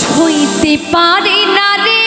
সইতে পারি না রে।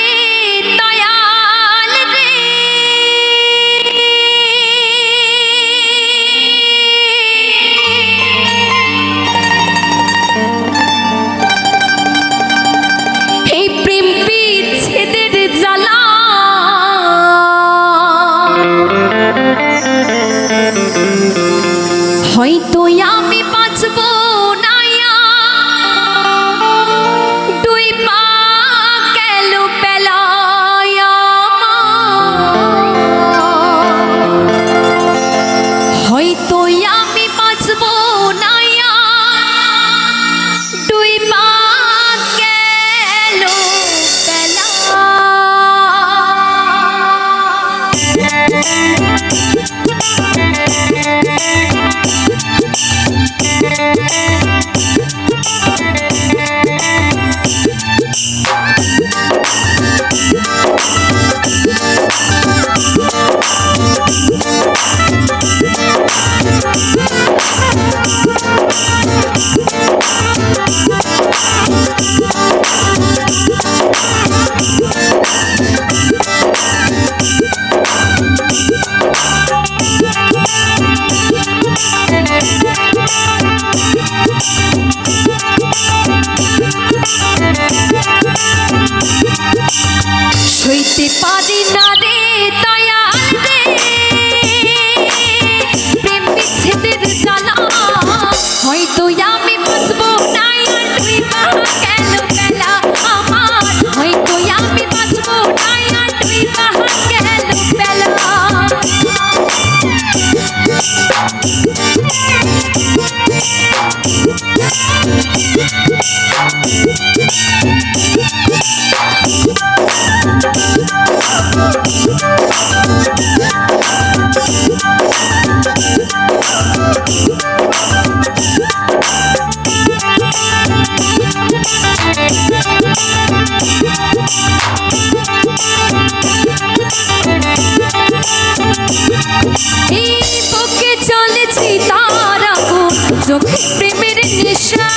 চোখ প্রেমের নেশা,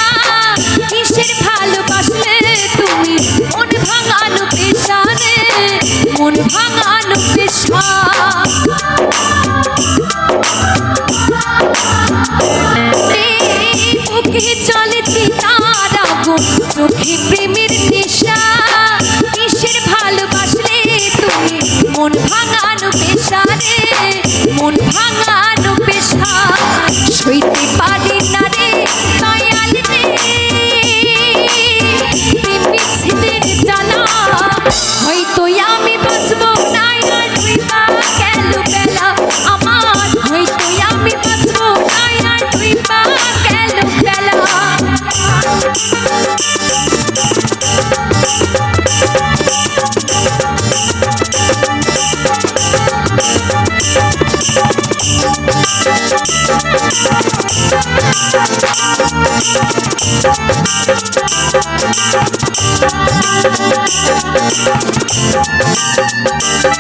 কিসের ভালোবাসলে তুমি? মন ভাঙানো পেশানে, মন ভাঙানো পেশা। চলেছি তারা চোখে মতোই আমি বাঁচবো? নাই আর তুই পা গেল বেলা আমার? হয়তোই আমি বাঁচবো? নাই আর তুই পা গেল বেলা Thank you. Thank you.